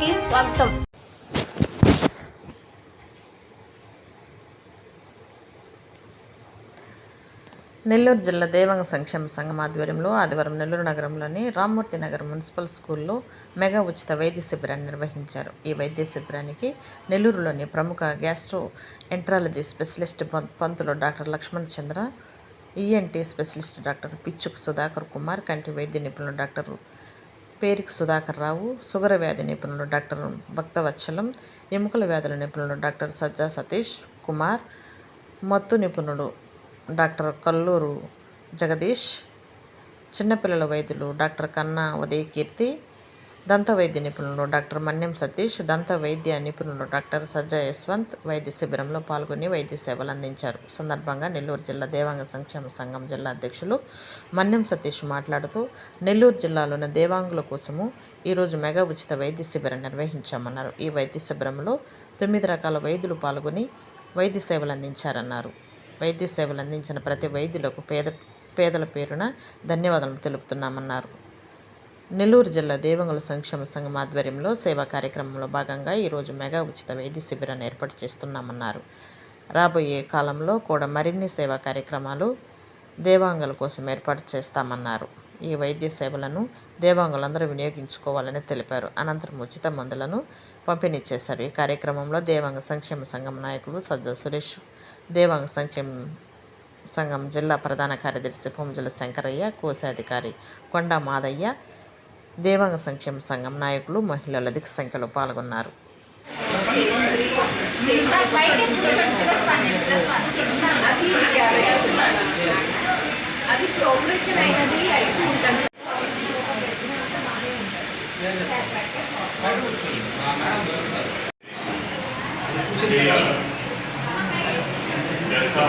కి స్వాగతం. నెల్లూరు జిల్లా దేవాంగ సంక్షేమ సంఘం ఆధ్వర్యంలో ఆదివారం నెల్లూరు నగరంలోని రామ్మూర్తి నగర్ మున్సిపల్ స్కూల్లో మెగా ఉచిత వైద్య శిబిరాన్ని నిర్వహించారు. ఈ వైద్య శిబిరానికి నెల్లూరులోని ప్రముఖ గ్యాస్ట్రో ఎంట్రాలజీ స్పెషలిస్ట్ పం- Pantulu doctor Lakshman Chandra ENT specialist doctor పిచ్చుక్ Sudhakar Kumar కంటి వైద్య నిపుణులు డాక్టర్ పేరిక్ సుధాకర్ రావు సుగర వ్యాధి నిపుణులు డాక్టర్ భక్తవత్సలం ఎముకల వ్యాధుల నిపుణులు డాక్టర్ సజ్జా సతీష్ కుమార్ మత్తు నిపుణుడు డాక్టర్ కల్లూరు జగదీష్ చిన్నపిల్లల వైద్యులు డాక్టర్ కన్నా ఉదయకీర్తి దంత వైద్య నిపుణులు డాక్టర్ మన్యం సతీష్ దంత వైద్య నిపుణులు డాక్టర్ సజ్జా యశ్వంత్ వైద్య శిబిరంలో పాల్గొని వైద్య సేవలు అందించారు. సందర్భంగా నెల్లూరు జిల్లా దేవాంగ సంక్షేమ సంఘం జిల్లా అధ్యక్షులు మన్యం సతీష్ మాట్లాడుతూ నెల్లూరు జిల్లాలోని దేవాంగుల కోసము ఈరోజు మెగా ఉచిత వైద్య శిబిరం నిర్వహించామన్నారు. ఈ వైద్య శిబిరంలో తొమ్మిది రకాల వైద్యులు పాల్గొని వైద్య సేవలు అందించారన్నారు. వైద్య సేవలు అందించిన ప్రతి వైద్యులకు పేద పేదల పేరున ధన్యవాదాలు తెలుపుతున్నామన్నారు. నెల్లూరు జిల్లా దేవంగుల సంక్షేమ సంఘం ఆధ్వర్యంలో సేవా కార్యక్రమంలో భాగంగా ఈరోజు మెగా ఉచిత వైద్య శిబిరాన్ని ఏర్పాటు చేస్తున్నామన్నారు. రాబోయే కాలంలో కూడా మరిన్ని సేవా కార్యక్రమాలు దేవాంగుల కోసం ఏర్పాటు చేస్తామన్నారు. ఈ వైద్య సేవలను దేవాంగులందరూ వినియోగించుకోవాలని తెలిపారు. అనంతరం ఉచిత మందులను పంపిణీ చేశారు. ఈ కార్యక్రమంలో దేవాంగ సంక్షేమ సంఘం నాయకులు సజ్జ సురేష్ దేవాంగ సంక్షేమ సంఘం జిల్లా ప్రధాన కార్యదర్శి పొంజల శంకరయ్య కోశాధికారి కొండా మాదయ్య దేవాంగ సంక్షేమ సంఘం నాయకులు మహిళలు అధిక సంఖ్యలో పాల్గొన్నారు. అది ప్రోగ్రెషన్ అయినది అయితే ఉంటుంది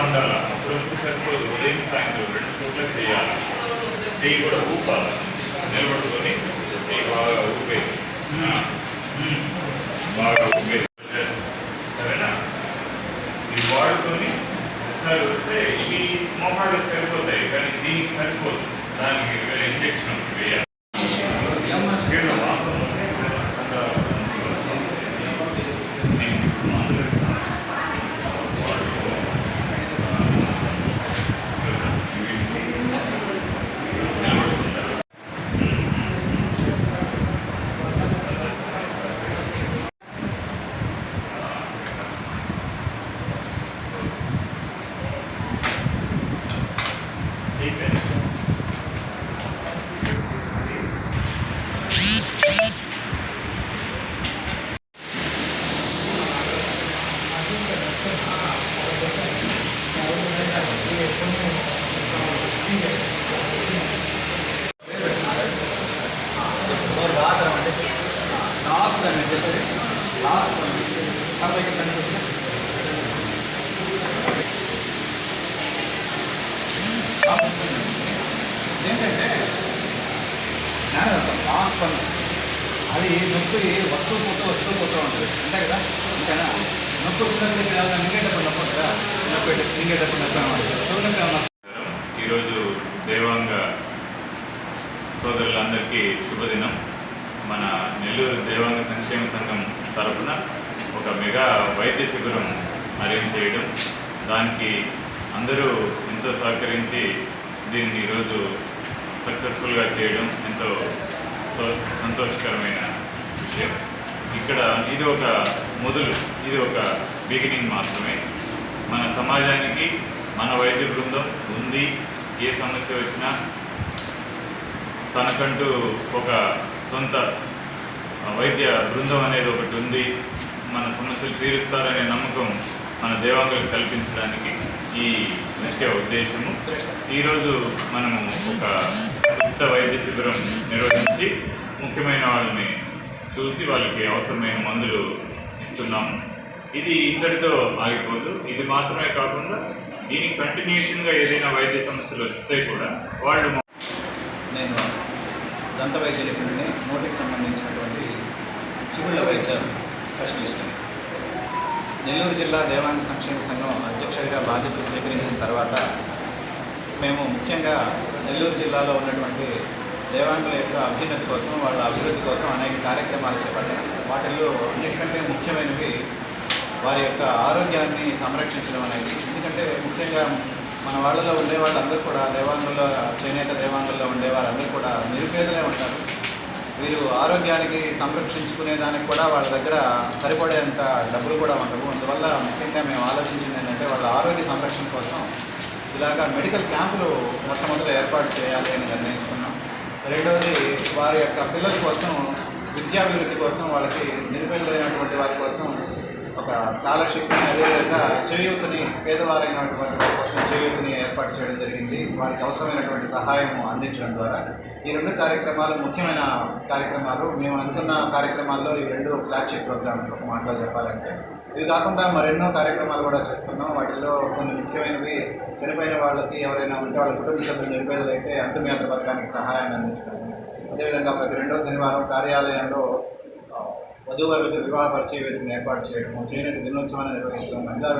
ఉండాలి? అప్పుడప్పుడు సరిపోదు ఉదయం సాయంత్రం రెండు పూట్ల చేయాలి? కూడా ఊపాలి? నిలబడుకొని బాగా ఊపేది ఆ, ఉమ్, బాగా ఊపేది డోర్ బాగా అంటే లాస్ట్ దాన్ని చెప్పేది లాస్ట్ పర్లేదు కనిపిస్తుంది ఏంటంటే లాస్ట్ పని. అది నొప్పి వస్తూ పోతూ వస్తూ పోతూ ఉంటుంది. అంతే కదా? అంతేనా? నొప్పి వచ్చినప్పుడు పిల్లలు మింగేటప్పుడు నొప్పి కదా నొప్పి మింగేటప్పుడు నొప్పి అన్నమాట ఈరోజు దేవాంగ సోదరులందరికీ శుభదినం. మన నెల్లూరు దేవాంగ సంక్షేమ సంఘం తరపున ఒక మెగా వైద్య శిబిరం అరేంజ్ చేయడం. దానికి అందరూ ఎంతో సహకరించి దీన్ని ఈరోజు సక్సెస్ఫుల్గా చేయడం ఎంతో సో- సంతోషకరమైన విషయం. ఇక్కడ ఇది ఒక మొదలు ఇది ఒక బిగినింగ్ మాత్రమే. మన సమాజానికి మన వైద్య బృందం ఉంది ఏ సమస్య వచ్చినా తనకంటూ ఒక సొంత వైద్య బృందం అనేది ఒకటి ఉంది. మన సమస్యలు తీరుస్తారనే నమ్మకం మన దేవాంగులకు కల్పించడానికి ఈ ముఖ్య ఉద్దేశము. ఈరోజు మనము ఒక ఉచిత వైద్య శిబిరం నిర్వహించి ముఖ్యమైన వాళ్ళని చూసి వాళ్ళకి అవసరమైన మందులు ఇస్తున్నాము ఇది ఇంతటితో ఆగిపోదు. ఇది మాత్రమే కాకుండా దీనికి కంటిన్యూషన్గా ఏదైనా వైద్య సమస్యలు వస్తే కూడా వాళ్ళు నేను దంత వైద్య నిపుణుడిని నోటికి సంబంధించినటువంటి చిగుళ్ళ వైద్య స్పెషలిస్ట్. నెల్లూరు జిల్లా దేవాంగ సంక్షేమ సంఘం అధ్యక్షుడిగా బాధ్యతలు స్వీకరించిన తర్వాత మేము ముఖ్యంగా నెల్లూరు జిల్లాలో ఉన్నటువంటి దేవాంగుల యొక్క అభ్యున్నతి కోసం వాళ్ళ అభివృద్ధి కోసం అనేక కార్యక్రమాలు చేపట్టాం. వాటిల్లో అన్నిటికంటే ముఖ్యమైనవి వారి యొక్క ఆరోగ్యాన్ని సంరక్షించడం అనేది. ఎందుకంటే ముఖ్యంగా మన వాళ్ళలో ఉండే వాళ్ళందరూ కూడా దేవాంగుల్లో చేనేత దేవాంగుల్లో ఉండే వారందరూ కూడా నిరుపేదలే ఉంటారు. వీరు ఆరోగ్యానికి సంరక్షించుకునే దానికి కూడా వాళ్ళ దగ్గర సరిపడేంత డబ్బులు కూడా ఉండవు. అందువల్ల ముఖ్యంగా మేము ఆలోచించింది ఏంటంటే వాళ్ళ ఆరోగ్య సంరక్షణ కోసం ఇలాగా మెడికల్ క్యాంపులు మొట్టమొదట ఏర్పాటు చేయాలి అని నిర్ణయించుకున్నాం. రెండవది వారి యొక్క పిల్లల కోసం విద్యాభివృద్ధి కోసం వాళ్ళకి నిరుపేదలైనటువంటి ఒక స్కాలర్షిప్ని అదేవిధంగా చేయూతని పేదవారైనటువంటి వారి కోసం చేయూతని ఏర్పాటు చేయడం జరిగింది. వారికి అవసరమైనటువంటి సహాయం అందించడం ద్వారా. ఈ రెండు కార్యక్రమాలు ముఖ్యమైన కార్యక్రమాలు. మేము అనుకున్న కార్యక్రమాల్లో ఈ రెండు ఫ్లాగ్షిప్ ప్రోగ్రామ్స్ ఒక మాటలో చెప్పాలంటే. ఇవి కాకుండా మరెన్నో కార్యక్రమాలు కూడా చేస్తున్నాం. వాటిల్లో కొన్ని ముఖ్యమైనవి చనిపోయిన వాళ్ళకి ఎవరైనా ఉంటే వాళ్ళ కుటుంబ సభ్యులు నిరుపేదలైతే అంతుమేత పథకానికి సహాయాన్ని అందించడం. అదేవిధంగా ప్రతి రెండవ శనివారం కార్యాలయంలో వధూవరులకు వివాహ పరిచయ వేదికను ఏర్పాటు చేయడము చేనేత దినోత్సవాన్ని నిర్వహించడం మహిళా